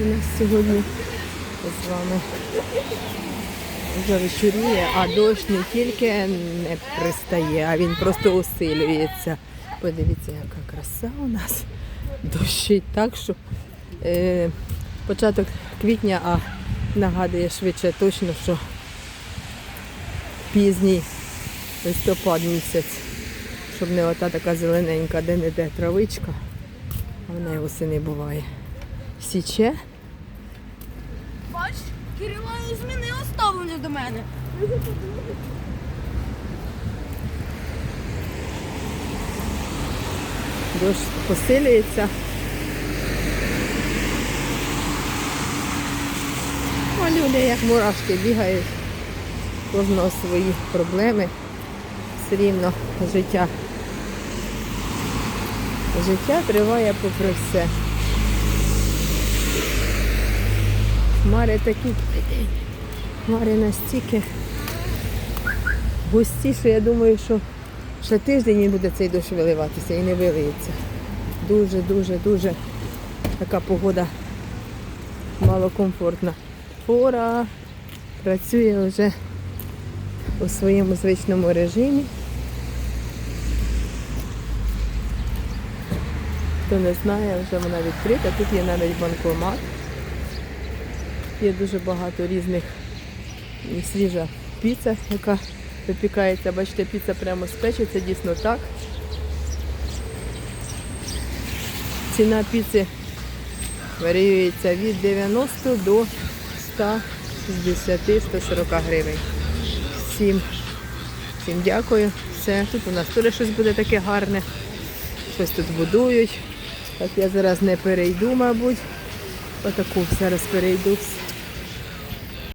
У нас сьогодні з вами вже вечоріє, а дощ не тільки не пристає, а він просто усилюється. Подивіться, яка краса у нас. Дощить так, що е, початок квітня, а нагадує швидше точно, що пізній листопад місяць, щоб не ота така зелененька, де не де травичка, а в неї восени буває. Січе. Бач, Кирило змінив ставлення до мене. Дощ посилюється. А люди як мурашки бігають, кожного свої проблеми. Все рівно життя. Життя триває попри все. Хмари такі, хмари настільки густі, що я думаю, що ще тиждень буде цей дощ виливатися і не вилиється. Дуже, дуже, дуже така погода малокомфортна. Фора працює вже у своєму звичному режимі. Хто не знає, вже вона відкрита. Тут є навіть банкомат. Є дуже багато різних свіжа піца, яка випікається. Бачите, піца прямо з дійсно так. Ціна піци варіюється від 90 до 160-140 гривень. Всім, всім дякую. Все. Тут у нас теж щось буде таке гарне. Щось тут будують. Так я зараз не перейду, мабуть. Отаку зараз перейду.